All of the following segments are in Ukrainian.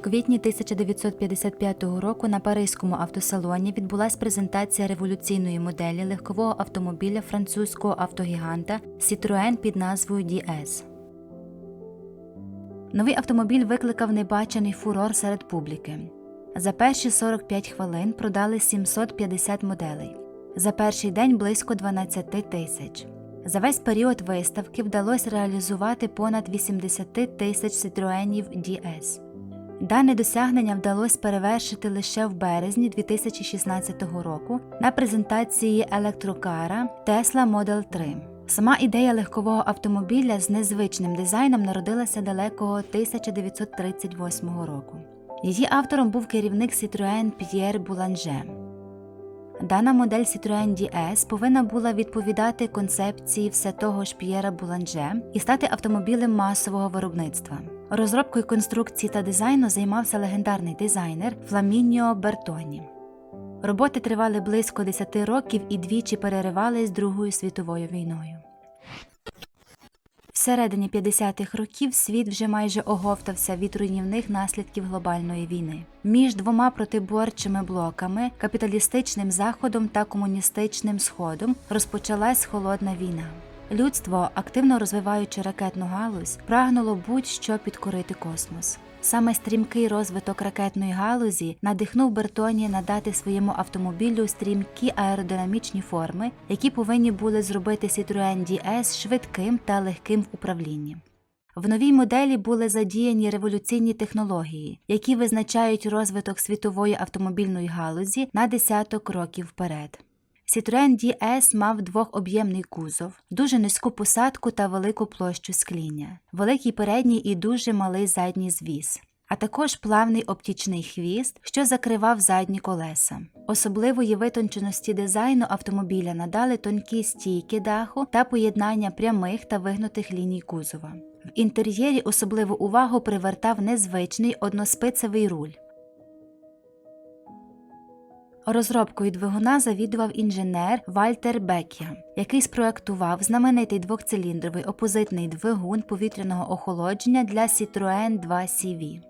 В квітні 1955 року на Паризькому автосалоні відбулася презентація революційної моделі легкового автомобіля французького автогіганта Citroën під назвою DS. Новий автомобіль викликав небачений фурор серед публіки. За перші 45 хвилин продали 750 моделей. За перший день близько 12 тисяч. За весь період виставки вдалося реалізувати понад 80 тисяч Citroenів DS. Дане досягнення вдалося перевершити лише в березні 2016 року на презентації електрокара Tesla Model 3. Сама ідея легкового автомобіля з незвичним дизайном народилася далекого 1938 року. Її автором був керівник Citroën П'єр Буланже. Дана модель Citroën DS повинна була відповідати концепції все того ж П'єра Буланже і стати автомобілем масового виробництва. Розробкою конструкції та дизайну займався легендарний дизайнер Фламіньо Бертоні. Роботи тривали близько 10 років і двічі переривались Другою світовою війною. Всередині 50-х років світ вже майже оговтався від руйнівних наслідків глобальної війни. Між двома протиборчими блоками, капіталістичним заходом та комуністичним сходом, розпочалась холодна війна. Людство, активно розвиваючи ракетну галузь, прагнуло будь-що підкорити космос. Саме стрімкий розвиток ракетної галузі надихнув Бертоні надати своєму автомобілю стрімкі аеродинамічні форми, які повинні були зробити Citroën DS швидким та легким в управлінні. В новій моделі були задіяні революційні технології, які визначають розвиток світової автомобільної галузі на десяток років вперед. Citroën DS мав двохоб'ємний кузов, дуже низьку посадку та велику площу скління, великий передній і дуже малий задній звіс, а також плавний оптічний хвіст, що закривав задні колеса. Особливої витонченості дизайну автомобіля надали тонкі стійки даху та поєднання прямих та вигнутих ліній кузова. В інтер'єрі особливу увагу привертав незвичний односпицевий руль. Розробкою двигуна завідував інженер Вальтер Бек'я, який спроектував знаменитий двохциліндровий опозитний двигун повітряного охолодження для Citroën 2 CV.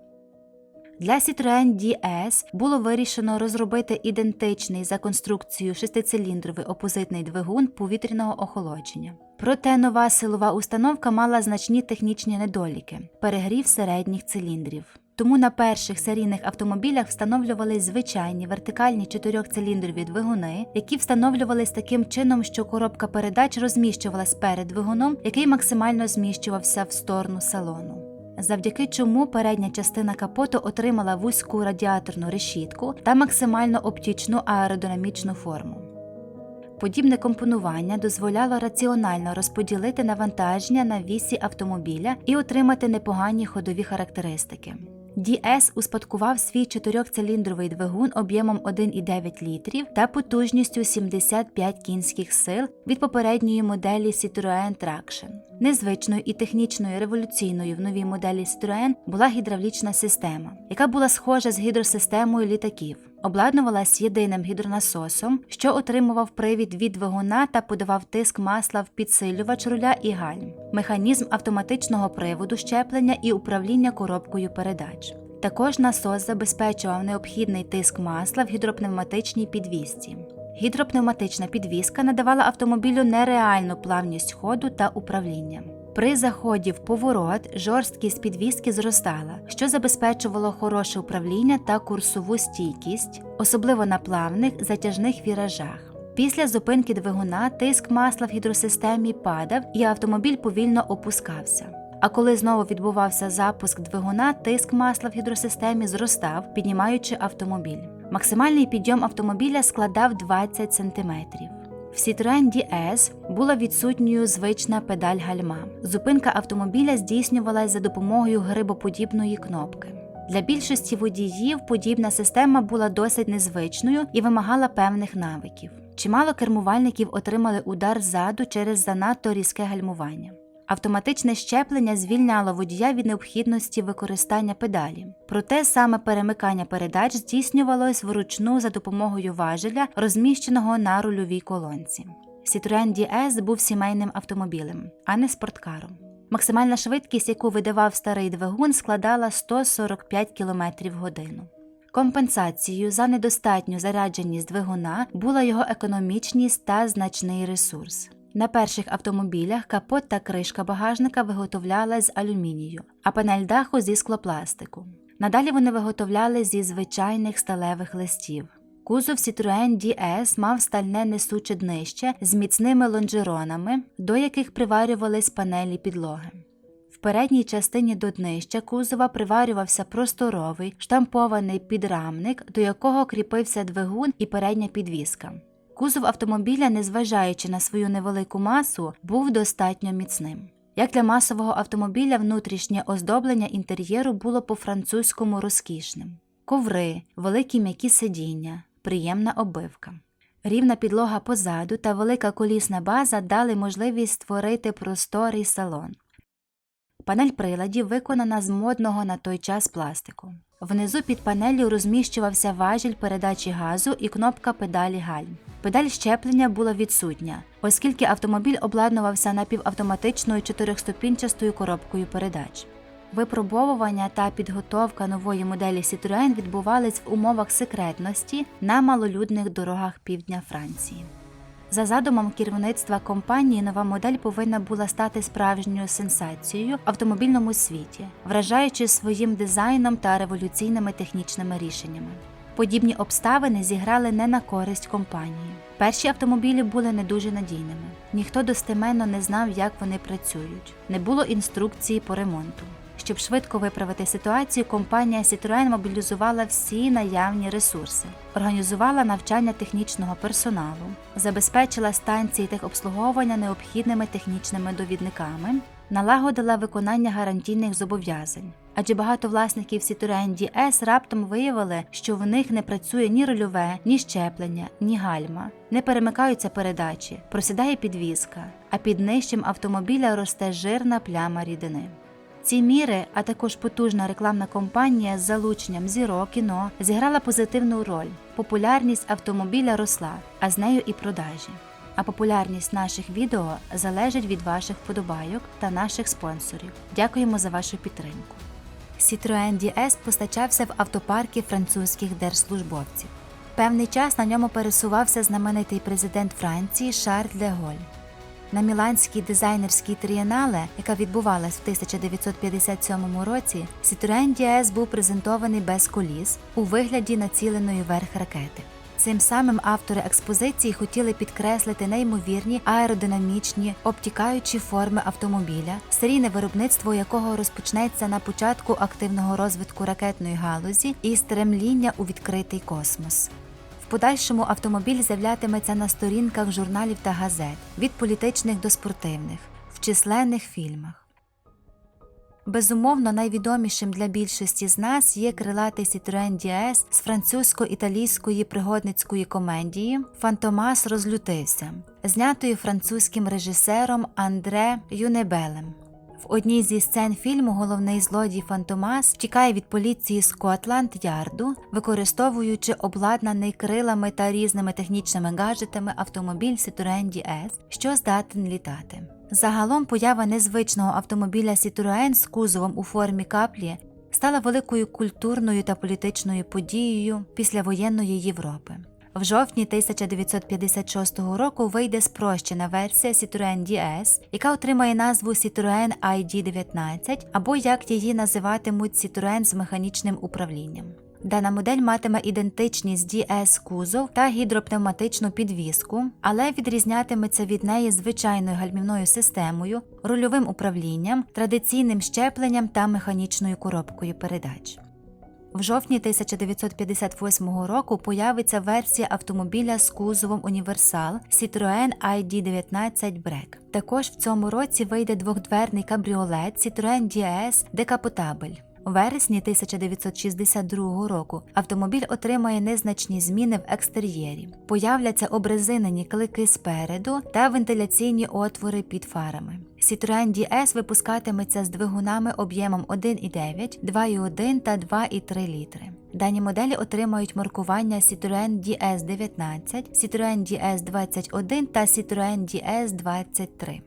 Для Citroën DS було вирішено розробити ідентичний за конструкцією шестициліндровий опозитний двигун повітряного охолодження. Проте нова силова установка мала значні технічні недоліки перегрів середніх циліндрів. Тому на перших серійних автомобілях встановлювались звичайні вертикальні чотирьохциліндрові двигуни, які встановлювались таким чином, що коробка передач розміщувалась перед двигуном, який максимально зміщувався в сторону салону. Завдяки чому передня частина капоту отримала вузьку радіаторну решітку та максимально оптічну аеродинамічну форму. Подібне компонування дозволяло раціонально розподілити навантаження на вісі автомобіля і отримати непогані ходові характеристики. DS успадкував свій чотирьохциліндровий двигун об'ємом 1,9 літрів та потужністю 75 кінських сил від попередньої моделі Citroën Traction. Незвичною і технічною революційною в новій моделі Citroën була гідравлічна система, яка була схожа з гідросистемою літаків. Обладнувалась єдиним гідронасосом, що отримував привід від двигуна та подавав тиск масла в підсилювач руля і гальм, механізм автоматичного приводу щеплення і управління коробкою передач. Також насос забезпечував необхідний тиск масла в гідропневматичній підвісці. Гідропневматична підвіска надавала автомобілю нереальну плавність ходу та управління. При заході в поворот жорсткість підвіски зростала, що забезпечувало хороше управління та курсову стійкість, особливо на плавних затяжних віражах. Після зупинки двигуна тиск масла в гідросистемі падав і автомобіль повільно опускався. А коли знову відбувався запуск двигуна, тиск масла в гідросистемі зростав, піднімаючи автомобіль. Максимальний підйом автомобіля складав 20 см. В Citroën DS була відсутньою звична педаль гальма. Зупинка автомобіля здійснювалась за допомогою грибоподібної кнопки. Для більшості водіїв подібна система була досить незвичною і вимагала певних навиків. Чимало кермувальників отримали удар ззаду через занадто різке гальмування. Автоматичне щеплення звільняло водія від необхідності використання педалі. Проте саме перемикання передач здійснювалось вручну за допомогою важеля, розміщеного на рульовій колонці. Citroën DS був сімейним автомобілем, а не спорткаром. Максимальна швидкість, яку видавав старий двигун, складала 145 км в годину. Компенсацією за недостатню зарядженість двигуна була його економічність та значний ресурс. На перших автомобілях капот та кришка багажника виготовляли з алюмінію, а панель даху зі склопластику. Надалі вони виготовляли зі звичайних сталевих листів. Кузов Citroën DS мав стальне несуче днище з міцними лонжеронами, до яких приварювались панелі підлоги. В передній частині до днища кузова приварювався просторовий штампований підрамник, до якого кріпився двигун і передня підвіска. Кузов автомобіля, незважаючи на свою невелику масу, був достатньо міцним. Як для масового автомобіля, внутрішнє оздоблення інтер'єру було по-французькому розкішним: коври, великі м'які сидіння, приємна оббивка. Рівна підлога позаду та велика колісна база дали можливість створити просторий салон. Панель приладів виконана з модного на той час пластику. Внизу під панеллю розміщувався важіль передачі газу і кнопка педалі гальм. Педаль щеплення була відсутня, оскільки автомобіль обладнувався напівавтоматичною чотирьохступінчастою коробкою передач. Випробовування та підготовка нової моделі Citroën відбувались в умовах секретності на малолюдних дорогах півдня Франції. За задумом керівництва компанії, нова модель повинна була стати справжньою сенсацією в автомобільному світі, вражаючи своїм дизайном та революційними технічними рішеннями. Подібні обставини зіграли не на користь компанії. Перші автомобілі були не дуже надійними. Ніхто достеменно не знав, як вони працюють. Не було інструкції по ремонту. Щоб швидко виправити ситуацію, компанія Citroën мобілізувала всі наявні ресурси, організувала навчання технічного персоналу, забезпечила станції техобслуговування необхідними технічними довідниками, налагодила виконання гарантійних зобов'язань. Адже багато власників Citroën DS раптом виявили, що в них не працює ні рульове, ні щеплення, ні гальма, не перемикаються передачі, просідає підвізка, а під нижчим автомобіля росте жирна пляма рідини. Ці міри, а також потужна рекламна кампанія з залученням зірок кіно зіграла позитивну роль. Популярність автомобіля росла, а з нею і продажі. А популярність наших відео залежить від ваших вподобайок та наших спонсорів. Дякуємо за вашу підтримку. Citroën DS постачався в автопарки французьких держслужбовців. Певний час на ньому пересувався знаменитий президент Франції Шарль де Голь. На Міланській дизайнерській трієнале, яка відбувалась в 1957 році, Citroën DS був презентований без коліс у вигляді націленої вверх ракети. Цим самим автори експозиції хотіли підкреслити неймовірні аеродинамічні обтікаючі форми автомобіля, серійне виробництво якого розпочнеться на початку активного розвитку ракетної галузі і стремління у відкритий космос. Подальшому автомобіль з'являтиметься на сторінках журналів та газет від політичних до спортивних, в численних фільмах. Безумовно, найвідомішим для більшості з нас є крилатий Citroën DS з французько-італійської пригодницької комедії Фантомас розлютився, знятої французьким режисером Андре Юнебелем. В одній зі сцен фільму головний злодій Фантомас тікає від поліції Скотланд Ярду, використовуючи обладнаний крилами та різними технічними гаджетами автомобіль Citroën DS, що здатен літати. Загалом поява незвичного автомобіля Citroën з кузовом у формі каплі стала великою культурною та політичною подією післявоєнної Європи. В жовтні 1956 року вийде спрощена версія Citroën DS, яка отримає назву Citroën ID19 або як її називатимуть Citroën з механічним управлінням. Дана модель матиме ідентичність DS кузов та гідропневматичну підвіску, але відрізнятиметься від неї звичайною гальмівною системою, рульовим управлінням, традиційним щепленням та механічною коробкою передач. В жовтні 1958 року появиться версія автомобіля з кузовом Універсал Citroën ID19 Break. Також в цьому році вийде двохдверний кабріолет Citroën DS Decapotable. Вересні 1962 року автомобіль отримає незначні зміни в екстер'єрі. Появляться обрезинені клики спереду та вентиляційні отвори під фарами. Citroën DS випускатиметься з двигунами об'ємом 1,9, 2,1 та 2,3 літри. Дані моделі отримають маркування Citroën DS19, Citroën DS21 та Citroën DS23.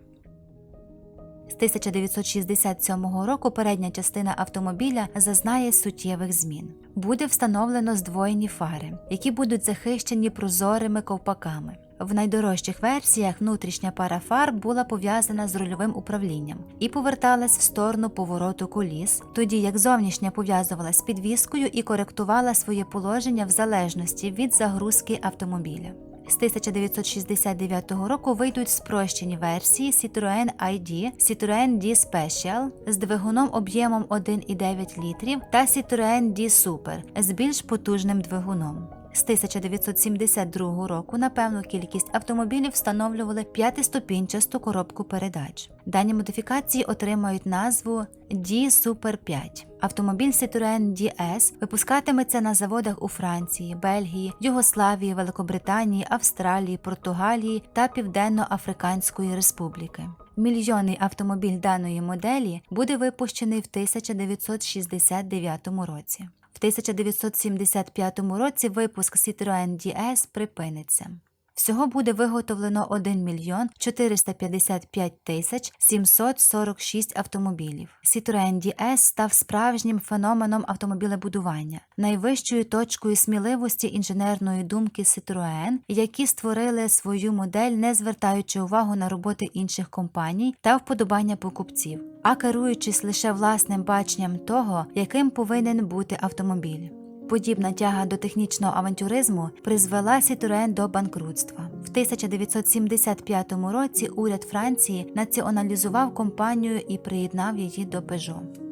З 1967 року передня частина автомобіля зазнає суттєвих змін. Буде встановлено здвоєні фари, які будуть захищені прозорими ковпаками. В найдорожчих версіях внутрішня пара фар була пов'язана з рульовим управлінням і поверталась в сторону повороту коліс, тоді як зовнішня пов'язувалась з підвіскою і коректувала своє положення в залежності від загрузки автомобіля. З 1969 року вийдуть спрощені версії Citroën ID, Citroën D Special з двигуном об'ємом 1,9 літрів та Citroën D Super з більш потужним двигуном. З 1972 року на певну кількість автомобілів встановлювали п'ятиступінчасту коробку передач. Дані модифікації отримають назву D Super 5. Автомобіль Citroën DS випускатиметься на заводах у Франції, Бельгії, Югославії, Великобританії, Австралії, Португалії та Південно-Африканської Республіки. Мільйонний автомобіль даної моделі буде випущений в 1969 році. В 1975 році випуск Citroën DS припиниться. Всього буде виготовлено 1 мільйон 455 тисяч 746 автомобілів. Citroën DS став справжнім феноменом автомобілебудування, найвищою точкою сміливості інженерної думки Citroën, які створили свою модель, не звертаючи увагу на роботи інших компаній та вподобання покупців, а керуючись лише власним баченням того, яким повинен бути автомобіль. Подібна тяга до технічного авантюризму призвела Сітурен до банкрутства. В 1975 році уряд Франції націоналізував компанію і приєднав її до Peugeot.